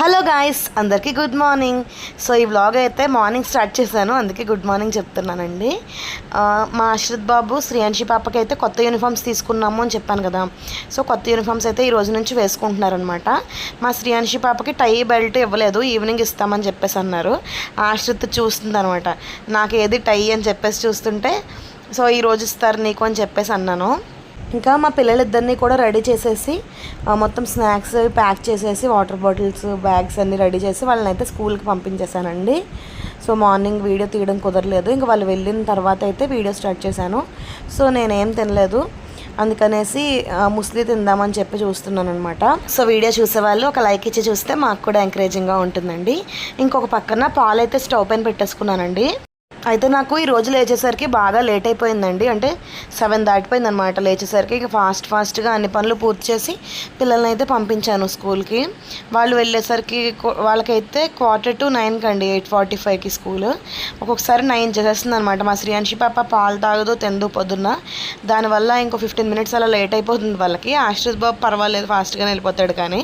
Hello guys అందరికీ good morning. So ఈ vlog అయితే మార్నింగ్ స్టార్ట్ చేశాను అందుకే గుడ్ మార్నింగ్ చెప్తున్నానండి. మా అశ్రిత్ బాబు శ్రీయాంశి పాపకి అయితే కొత్త యూనిఫామ్స్ తీసుకున్నాము అని చెప్పాను కదా. సో కొత్త యూనిఫామ్స్ అయితే ఈ రోజు నుంచి వేసుకుంటున్నారనమాట మా శ్రీయాంశి పాపకి టై బెల్ట్ ఇవ్వలేదు ఈవినింగ్ ఇస్తామని చెప్పేసి అన్నారు. ఆశ్రిత్ చూస్తుంది అనమాట నాకు ఏది టై అని చెప్పేసి చూస్తుంటే సో ఈరోజు ఇస్తారు నీకు అని చెప్పేసి అన్నాను. ఇంకా మా పిల్లలిద్దరినీ కూడా రెడీ చేసేసి మొత్తం స్నాక్స్ ప్యాక్ చేసేసి వాటర్ బాటిల్స్ బ్యాగ్స్ అన్నీ రెడీ చేసి వాళ్ళని అయితే స్కూల్కి పంపించేశానండి. సో మార్నింగ్ వీడియో తీయడం కుదరలేదు. ఇంకా వాళ్ళు వెళ్ళిన తర్వాత అయితే వీడియో స్టార్ట్ చేశాను. సో నేనేం తినలేదు. అందుకనేసి ముస్లి తిందామని చెప్పి చూస్తున్నాను అనమాట సో వీడియో చూసే వాళ్ళు ఒక లైక్ ఇచ్చి చూస్తే మాకు కూడా ఎంకరేజింగ్గా ఉంటుందండి. ఇంకొక పక్కన పాలు అయితే స్టవ్ పైన పెట్టేసుకున్నానండి. అయితే నాకు ఈ రోజు లేచేసరికి బాగా లేట్ అయిపోయిందండి. అంటే సెవెన్ దాటిపోయింది అనమాట లేచేసరికి. ఇక ఫాస్ట్ ఫాస్ట్గా అన్ని పనులు పూర్తి చేసి పిల్లల్ని అయితే పంపించాను స్కూల్కి. వాళ్ళు వెళ్ళేసరికి వాళ్ళకైతే క్వార్టర్ టు నైన్కి అండి ఎయిట్ ఫార్టీ ఫైవ్కి స్కూల్. ఒక్కొక్కసారి నైన్ చేసేస్తుంది అనమాట మా శ్రీయాంశి పాప పాలు తాగదు తెందు పొద్దున్న. దానివల్ల ఇంకో ఫిఫ్టీన్ మినిట్స్ అలా లేట్ అయిపోతుంది వాళ్ళకి. ఆశ్రిత్ బాబు పర్వాలేదు ఫాస్ట్గానే వెళ్ళిపోతాడు కానీ.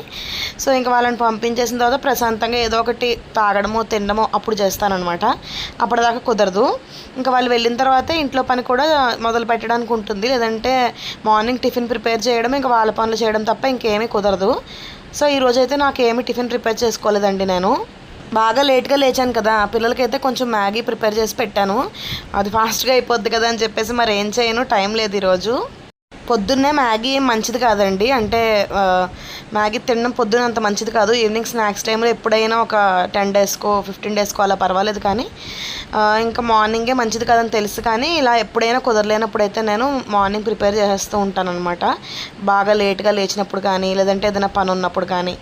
సో ఇంకా వాళ్ళని పంపించేసిన తర్వాత ప్రశాంతంగా ఏదో ఒకటి తాగడమో తినడమో అప్పుడు చేస్తానమాట అప్పటిదాకా కుదరదు. ఇంకా వాళ్ళు వెళ్ళిన తర్వాత ఇంట్లో పని కూడా మొదలు పెట్టడానికి ఉంటుంది. లేదంటే మార్నింగ్ టిఫిన్ ప్రిపేర్ చేయడం ఇంకా వాళ్ళ పనులు చేయడం తప్ప ఇంకేమీ కుదరదు. సో ఈ అయితే నాకు ఏమి టిఫిన్ ప్రిపేర్ చేసుకోలేదండి నేను. బాగా లేట్గా లేచాను కదా. పిల్లలకైతే కొంచెం మ్యాగీ ప్రిపేర్ చేసి పెట్టాను. అది ఫాస్ట్గా అయిపోద్ది కదా అని చెప్పేసి మరి ఏం చేయను. టైం లేదు ఈరోజు పొద్దున్నే మ్యాగీ మంచిది కాదండి. అంటే మ్యాగీ తినడం పొద్దున్న అంత మంచిది కాదు. ఈవినింగ్ స్నాక్స్ టైంలో ఎప్పుడైనా ఒక టెన్ డేస్కో ఫిఫ్టీన్ డేస్కో అలా పర్వాలేదు కానీ ఇంకా మార్నింగే మంచిది కదని తెలుసు కానీ ఇలా ఎప్పుడైనా కుదరలేనప్పుడైతే నేను మార్నింగ్ ప్రిపేర్ చేస్తూ ఉంటాను అనమాట బాగా లేట్గా లేచినప్పుడు కానీ లేదంటే ఏదైనా పని ఉన్నప్పుడు కానీ.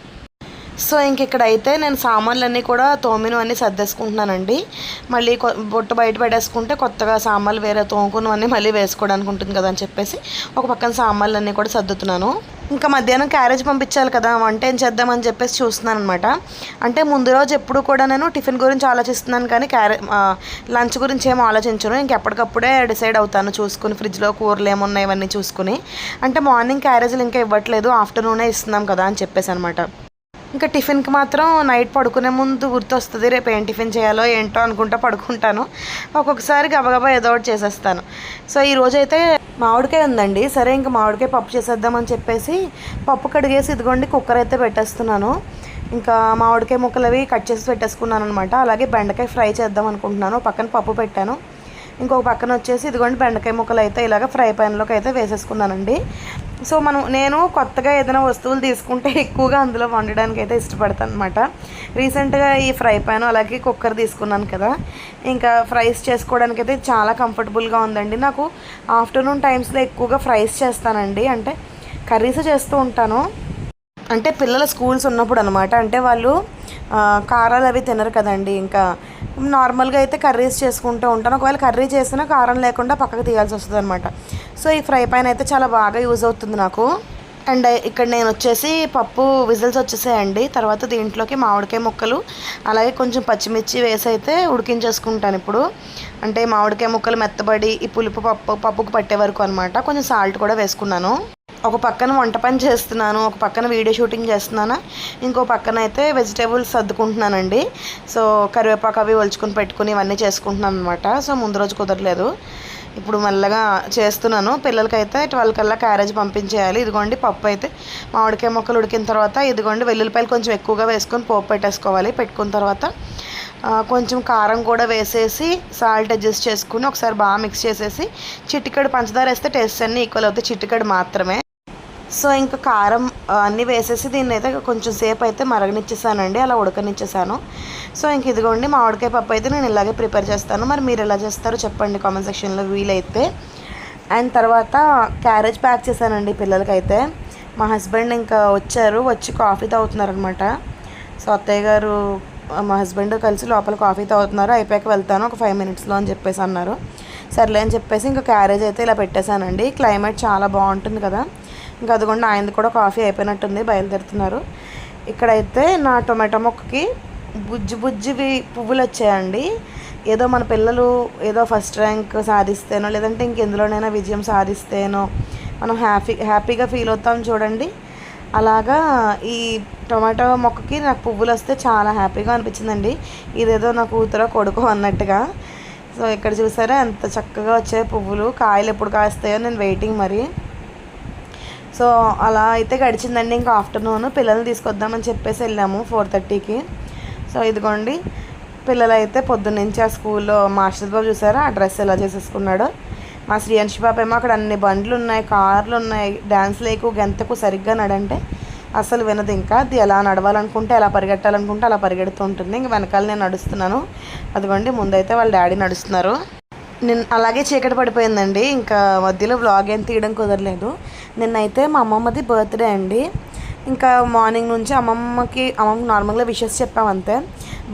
సో ఇంక ఇక్కడైతే నేను సామాన్లన్నీ కూడా తోమిను అన్నీ సర్దేసుకుంటున్నానండి. మళ్ళీ కొ- బొట్టు బయట పెట్టేసుకుంటే కొత్తగా సామాన్లు వేరే తోముకున్నవన్నీ మళ్ళీ వేసుకోవడానికి ఉంటుంది కదా అని చెప్పేసి ఒక పక్కన సామాన్లన్నీ కూడా సర్దుతున్నాను. ఇంకా మధ్యాహ్నం క్యారేజ్ పంపించాలి కదా వంట ఏం చేద్దామని చెప్పేసి చూస్తున్నాను అనమాట అంటే ముందు రోజు ఎప్పుడు కూడా నేను టిఫిన్ గురించి ఆలోచిస్తున్నాను కానీ క్యారే లంచ్ గురించి ఏం ఆలోచించను. ఇంకెప్పటికప్పుడే డిసైడ్ అవుతాను చూసుకుని ఫ్రిడ్జ్లో కూరలు ఏమున్నాయి ఇవన్నీ చూసుకుని. అంటే మార్నింగ్ క్యారేజీలు ఇంకా ఇవ్వట్లేదు ఆఫ్టర్నూనే ఇస్తున్నాం కదా అని చెప్పేసి అనమాట ఇంకా టిఫిన్కి మాత్రం నైట్ పడుకునే ముందు గుర్తొస్తుంది రేపు ఏం టిఫిన్ చేయాలో ఏంటో అనుకుంటా పడుకుంటాను. ఒక్కొక్కసారి గబగబా ఏదో ఒకటి చేసేస్తాను. సో ఈ అయితే మామిడికాయ ఉందండి. సరే ఇంకా మామిడికాయ పప్పు చేసేద్దామని చెప్పేసి పప్పు కడిగేసి ఇదిగోండి కుక్కర్ అయితే పెట్టేస్తున్నాను. ఇంకా మామిడికాయ ముక్కలు అవి కట్ చేసి పెట్టేసుకున్నాను అనమాట అలాగే బెండకాయ ఫ్రై చేద్దాం అనుకుంటున్నాను. పక్కన పప్పు పెట్టాను. ఇంకొక పక్కన వచ్చేసి ఇదిగోండి బెండకాయ ముక్కలు అయితే ఇలాగ ఫ్రై ప్యాన్లోకి అయితే వేసేసుకున్నానండి. సో మనం నేను కొత్తగా ఏదైనా వస్తువులు తీసుకుంటే ఎక్కువగా అందులో వండడానికి అయితే ఇష్టపడతాను అనమాట రీసెంట్గా ఈ ఫ్రై ప్యాన్ అలాగే కుక్కర్ తీసుకున్నాను కదా. ఇంకా ఫ్రైస్ చేసుకోవడానికి అయితే చాలా కంఫర్టబుల్గా ఉందండి. నాకు ఆఫ్టర్నూన్ టైమ్స్లో ఎక్కువగా ఫ్రైస్ చేస్తానండి. అంటే కర్రీస్ చేస్తూ ఉంటాను. అంటే పిల్లల స్కూల్స్ ఉన్నప్పుడు అనమాట అంటే వాళ్ళు కారాలు అవి తినరు కదండి. ఇంకా నార్మల్గా అయితే కర్రీస్ చేసుకుంటూ ఉంటాను. ఒకవేళ కర్రీ చేసినా కారం లేకుండా పక్కకు తీయాల్సి వస్తుంది అనమాట సో ఈ ఫ్రై పైన అయితే చాలా బాగా యూజ్ అవుతుంది నాకు. అండ్ ఇక్కడ నేను వచ్చేసి పప్పు విజిల్స్ వచ్చేసాయండి. తర్వాత దీంట్లోకి మామిడికాయ ముక్కలు అలాగే కొంచెం పచ్చిమిర్చి వేసి అయితే ఉడికించేసుకుంటాను ఇప్పుడు. అంటే మామిడికాయ ముక్కలు మెత్తబడి ఈ పులుపు పప్పు పప్పుకు పట్టే వరకు అనమాట కొంచెం సాల్ట్ కూడా వేసుకున్నాను. ఒక పక్కన వంట పని చేస్తున్నాను ఒక పక్కన వీడియో షూటింగ్ చేస్తున్నాను ఇంకో పక్కన అయితే వెజిటేబుల్స్ సర్దుకుంటున్నానండి. సో కరివేపాకు అవి ఒలుచుకొని పెట్టుకుని ఇవన్నీ చేసుకుంటున్నాను అనమాట సో ముందు రోజు కుదరలేదు. ఇప్పుడు మెల్లగా చేస్తున్నాను. పిల్లలకైతే ట్వెల్వ్ కల్లా క్యారేజ్ పంపించేయాలి. ఇదిగోండి పప్పు అయితే మామిడికాయ మొక్కలు ఉడికిన తర్వాత ఇదిగోండి వెల్లుల్లిపాయలు కొంచెం ఎక్కువగా వేసుకొని పోపు పెట్టేసుకోవాలి. పెట్టుకున్న తర్వాత కొంచెం కారం కూడా వేసేసి సాల్ట్ అడ్జస్ట్ చేసుకుని ఒకసారి బాగా మిక్స్ చేసేసి చిటికెడు పంచదార వేస్తే టేస్ట్ అన్నీ ఈక్వల్ అవుతాయి. చిటికెడు మాత్రమే. సో ఇంకా కారం అన్నీ వేసేసి దీన్ని అయితే కొంచెం సేపు అయితే మరగనిచ్చేసానండి అలా ఉడకనిచ్చేసాను. సో ఇంక ఇదిగోండి మామిడికాయ పప్పు అయితే నేను ఇలాగే ప్రిపేర్ చేస్తాను. మరి మీరు ఎలా చేస్తారో చెప్పండి కామెంట్ సెక్షన్లో వీలైతే. అండ్ తర్వాత క్యారేజ్ ప్యాక్ చేశానండి పిల్లలకైతే. మా హస్బెండ్ ఇంకా వచ్చారు వచ్చి కాఫీ తాగుతున్నారనమాట. సో అత్తయ్య గారు మా హస్బెండ్ కలిసి లోపల కాఫీ తాగుతున్నారు అయిపోయాక వెళ్తాను ఒక ఫైవ్ మినిట్స్లో అని చెప్పేసి అన్నారు. సర్లే అని చెప్పేసి ఇంకా క్యారేజ్ అయితే ఇలా పెట్టేశానండి. క్లైమేట్ చాలా బాగుంటుంది కదా. ఇంకా అదిగోండి ఆయనది కూడా కాఫీ అయిపోయినట్టుంది బయలుదేరుతున్నారు. ఇక్కడైతే నా టొమాటో మొక్కకి బుజ్జి బుజ్జివి పువ్వులు వచ్చాయండి. ఏదో మన పిల్లలు ఏదో ఫస్ట్ ర్యాంక్ సాధిస్తేనో లేదంటే ఇంకెందులోనైనా విజయం సాధిస్తేనో మనం హ్యాపీ హ్యాపీగా ఫీల్ అవుతాం చూడండి. అలాగా ఈ టొమాటో మొక్కకి నాకు పువ్వులు వస్తే చాలా హ్యాపీగా అనిపించిందండి. ఇదేదో నా కూతురో కొడుకు అన్నట్టుగా. సో ఇక్కడ చూసారా ఎంత చక్కగా వచ్చాయి పువ్వులు. కాయలు ఎప్పుడు కాస్తాయో నేను వెయిటింగ్ మరి. సో అలా అయితే గడిచిందండి ఇంకా ఆఫ్టర్నూన్. పిల్లల్ని తీసుకొద్దామని చెప్పేసి వెళ్ళాము ఫోర్ థర్టీకి. సో ఇదిగోండి పిల్లలు అయితే పొద్దున్నుంచి ఆ స్కూల్లో మాస్టర్ బాబు చూసారా? ఆ డ్రెస్ ఎలా చేసేసుకున్నాడో. మా శ్రీయాంశి బాబు ఏమో అక్కడ అన్ని బండ్లు ఉన్నాయి కార్లు ఉన్నాయి డ్యాన్స్ లేకు గెంతకు సరిగ్గా నడంటే అసలు వినదు ఇంకా. అది ఎలా నడవాలనుకుంటే ఎలా పరిగెట్టాలనుకుంటే అలా పరిగెడుతూ ఉంటుంది. ఇంక వెనకాల నేను నడుస్తున్నాను. అదిగోండి ముందైతే వాళ్ళ డాడీ నడుస్తున్నారు. నేను అలాగే చీకటి పడిపోయిందండి. ఇంకా మధ్యలో వ్లాగ్ ఏం తీయడం కుదరలేదు. నిన్నైతే మా అమ్మమ్మది బర్త్డే అండి. ఇంకా మార్నింగ్ నుంచి అమ్మమ్మకి అమ్మమ్మకి నార్మల్గా విషెస్ చెప్పామంతే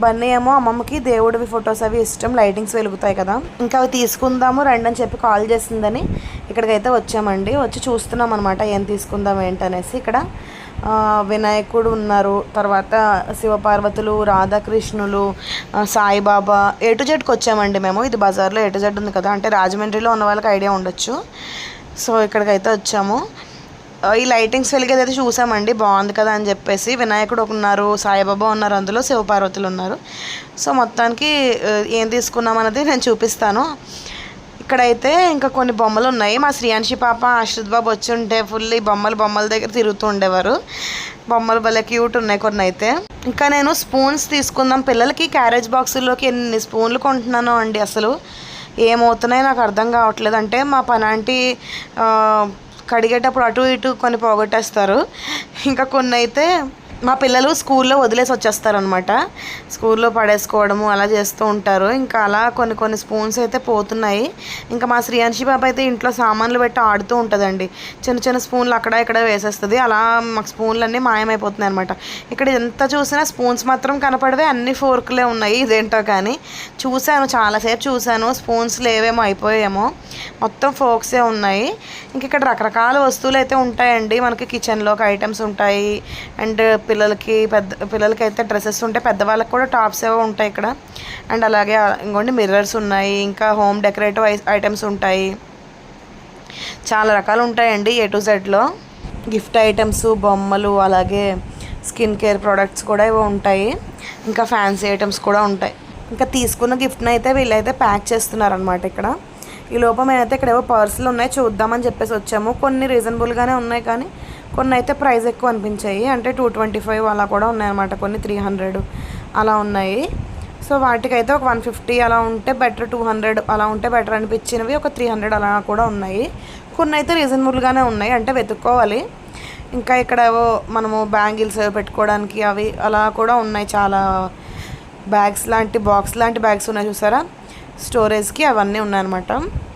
బన్నీ ఏమో అమ్మమ్మకి దేవుడివి ఫొటోస్ అవి ఇష్టం లైటింగ్స్ వెలుగుతాయి కదా. ఇంకా అవి తీసుకుందాము రండి అని చెప్పి కాల్ చేసిందని ఇక్కడికైతే వచ్చామండి. వచ్చి చూస్తున్నాం అనమాట ఏం తీసుకుందాం ఏంటనేసి ఇక్కడ. వినాయకుడు ఉన్నారు తర్వాత శివపార్వతులు రాధాకృష్ణులు సాయిబాబా. ఏ టు జెడ్కి వచ్చామండి మేము. ఇది బజార్లో ఏ టు జెడ్ ఉంది కదా. అంటే రాజమండ్రిలో ఉన్న వాళ్ళకి ఐడియా ఉండొచ్చు. సో ఇక్కడికైతే వచ్చాము. ఈ లైటింగ్స్ వెలిగేదైతే చూసామండి. బాగుంది కదా అని చెప్పేసి వినాయకుడు ఒక ఉన్నారు సాయిబాబా ఉన్నారు అందులో శివపార్వతులు ఉన్నారు. సో మొత్తానికి ఏం తీసుకున్నాం అనేది నేను చూపిస్తాను. ఇక్కడైతే ఇంకా కొన్ని బొమ్మలు ఉన్నాయి. మా శ్రీయాంశి పాప ఆశ్రిత్ బాబు వచ్చి ఉంటే ఫుల్ ఈ బొమ్మలు బొమ్మల దగ్గర తిరుగుతూ ఉండేవారు. బొమ్మలు భలే క్యూట్ ఉన్నాయి కొన్ని అయితే. ఇంకా నేను స్పూన్స్ తీసుకుందాం. పిల్లలకి క్యారేజ్ బాక్సుల్లోకి ఎన్ని స్పూన్లు కొంటున్నాను అండి అసలు. ఏమవుతున్నాయో నాకు అర్థం కావట్లేదు. అంటే మా పనాంటి కడిగేటప్పుడు అటు ఇటు కొన్ని పోగొట్టేస్తారు. ఇంకా కొన్ని అయితే మా పిల్లలు స్కూల్లో వదిలేసి వచ్చేస్తారనమాట స్కూల్లో పడేసుకోవడము అలా చేస్తూ ఉంటారు. ఇంకా అలా కొన్ని కొన్ని స్పూన్స్ అయితే పోతున్నాయి. ఇంకా మా శ్రీయాంశి బాబు అయితే ఇంట్లో సామాన్లు పెట్టి ఆడుతూ ఉంటుందండి. చిన్న చిన్న స్పూన్లు అక్కడ ఇక్కడ వేసేస్తుంది. అలా మాకు స్పూన్లు అన్నీ మాయమైపోతున్నాయి అనమాట ఇక్కడ ఎంత చూసినా స్పూన్స్ మాత్రం కనపడవే అన్ని ఫోర్క్లే ఉన్నాయి. ఇదేంటో కానీ చూశాను చాలాసేపు చూశాను. స్పూన్స్ లేవేమో అయిపోయేమో. మొత్తం ఫోక్సే ఉన్నాయి. ఇంక ఇక్కడ రకరకాల వస్తువులు అయితే ఉంటాయండి. మనకి కిచెన్లో ఒక ఐటమ్స్ ఉంటాయి. అండ్ పిల్లలకి పెద్ద పిల్లలకి అయితే డ్రెస్సెస్ ఉంటాయి పెద్దవాళ్ళకి కూడా టాప్స్ ఏవో ఉంటాయి ఇక్కడ. అండ్ అలాగే ఇంకోండి మిర్రర్స్ ఉన్నాయి ఇంకా హోమ్ డెకరేటివ్ ఐటమ్స్ ఉంటాయి. చాలా రకాలు ఉంటాయండి ఏ టు జెడ్లో గిఫ్ట్ ఐటమ్స్ బొమ్మలు అలాగే స్కిన్ కేర్ ప్రోడక్ట్స్ కూడా ఏవో ఉంటాయి. ఇంకా ఫ్యాన్సీ ఐటమ్స్ కూడా ఉంటాయి. ఇంకా తీసుకున్న గిఫ్ట్ని అయితే వీళ్ళైతే ప్యాక్ చేస్తున్నారనమాట ఇక్కడ. ఈ లోపల మేమైతే ఇక్కడ ఏవో పర్సులు ఉన్నాయి చూద్దామని చెప్పేసి వచ్చాము. కొన్ని రీజనబుల్గానే ఉన్నాయి కానీ కొన్ని అయితే ప్రైస్ ఎక్కువ అనిపించాయి. అంటే టూ ట్వంటీ ఫైవ్ అలా కూడా ఉన్నాయన్నమాట. కొన్ని త్రీ హండ్రెడ్ అలా ఉన్నాయి. సో వాటికైతే ఒక వన్ ఫిఫ్టీ అలా ఉంటే బెటర్ టూ హండ్రెడ్ అలా ఉంటే బెటర్ అనిపించినవి ఒక త్రీ హండ్రెడ్ అలా కూడా ఉన్నాయి. కొన్ని అయితే రీజనబుల్గానే ఉన్నాయి. అంటే వెతుక్కోవాలి. ఇంకా ఇక్కడ ఏవో మనము బ్యాంగిల్స్ పెట్టుకోవడానికి అవి అలా కూడా ఉన్నాయి. చాలా బ్యాగ్స్ లాంటి బాక్స్ లాంటి బ్యాగ్స్ ఉన్నాయి చూసారా? స్టోరేజ్కి అవన్నీ ఉన్నాయన్నమాట.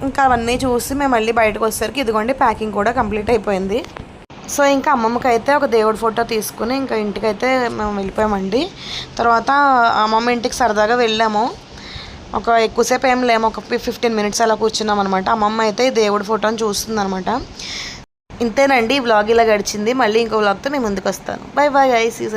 ఇంకా అవన్నీ చూసి మేము మళ్ళీ బయటకు వచ్చేసరికి ఇదిగోండి ప్యాకింగ్ కూడా కంప్లీట్ అయిపోయింది. సో ఇంకా అమ్మమ్మకి అయితే ఒక దేవుడి ఫోటో తీసుకుని ఇంకా ఇంటికైతే మేము వెళ్ళిపోయామండి. తర్వాత అమ్మమ్మ ఇంటికి సరదాగా వెళ్ళాము. ఒక ఎక్కువసేపు ఏం లేము ఒక ఫిఫ్టీన్ మినిట్స్ అలా కూర్చున్నాం అనమాట అమ్మమ్మ అయితే ఈ దేవుడి ఫోటోని చూస్తుంది అనమాట ఇంతేనండి ఈ వ్లాగ్ ఇలా గడిచింది. మళ్ళీ ఇంకో వ్లాగ్తో మేము ముందుకు వస్తాను. Bye bye I season